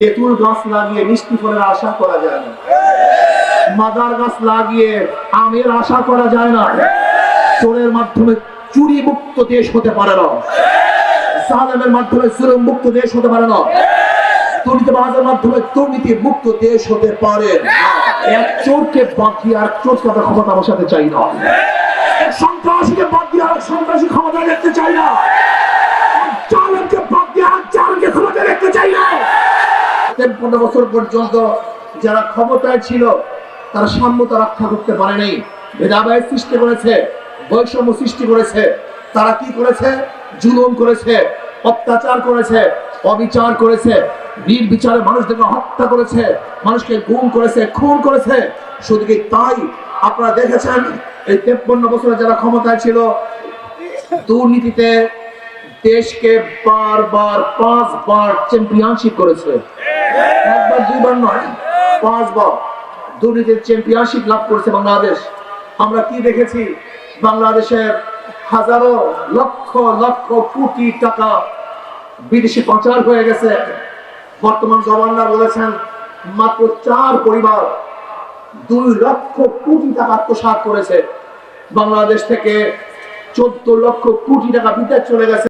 তেঁতুল গাছ লাগিয়ে মিষ্টি ফলের আশা করা যায় না। মাদার গাছ লাগিয়ে আমের আশা করা যায় না। চোরের মাধ্যমে চুরি মুক্ত দেশ হতে পারে না। সালেমের মাধ্যমে মুক্ত দেশ হতে পারে না। মাধ্যমে দুর্নীতি মুক্ত দেশ হতে পারে এক চোরকে বাদ দিয়ে আর চোরকে আমরা ক্ষমতা বসাতে চাই না। সন্ত্রাসীকে বাদ দিয়ে আর সন্ত্রাসী ক্ষমতা দেখতে চাই না। তেপ্পন্ন বছর পর্যন্ত যারা ক্ষমতায় ছিল, তারা সাম্যতা রক্ষা করতে পারে নাই। ভেদাভেদ সৃষ্টি করেছে, বৈষম্য সৃষ্টি করেছে। তারা কি করেছে? জুলুম করেছে, অত্যাচার করেছে, অবিচার করেছে বীর বিচারে মানুষদেরকে হত্যা করেছে, মানুষকে গুম করেছে, খুন করেছে। শুধু কি তাই? আপনারা দেখেছেন, এই তেপ্পন্ন বছরে যারা ক্ষমতায় ছিল, দুর্নীতিতে দেশকে বারবার, পাঁচবার চ্যাম্পিয়নশিপ করেছে। একবার, দুইবার নয়, পাঁচবার দুর্নীতির চ্যাম্পিয়নশিপ লাভ করেছে বাংলাদেশ। আমরা কি দেখেছি? বাংলাদেশের হাজারো লক্ষ লক্ষ কোটি টাকা বিদেশি পাচার হয়ে গেছে। বর্তমান গভর্নর বলেছেন, মাত্র চার পরিবার দুই লক্ষ কোটি টাকা আত্মসাৎ করেছে। বাংলাদেশ থেকে চোদ্দ লক্ষ কোটি টাকা বিদেশ চলে গেছে।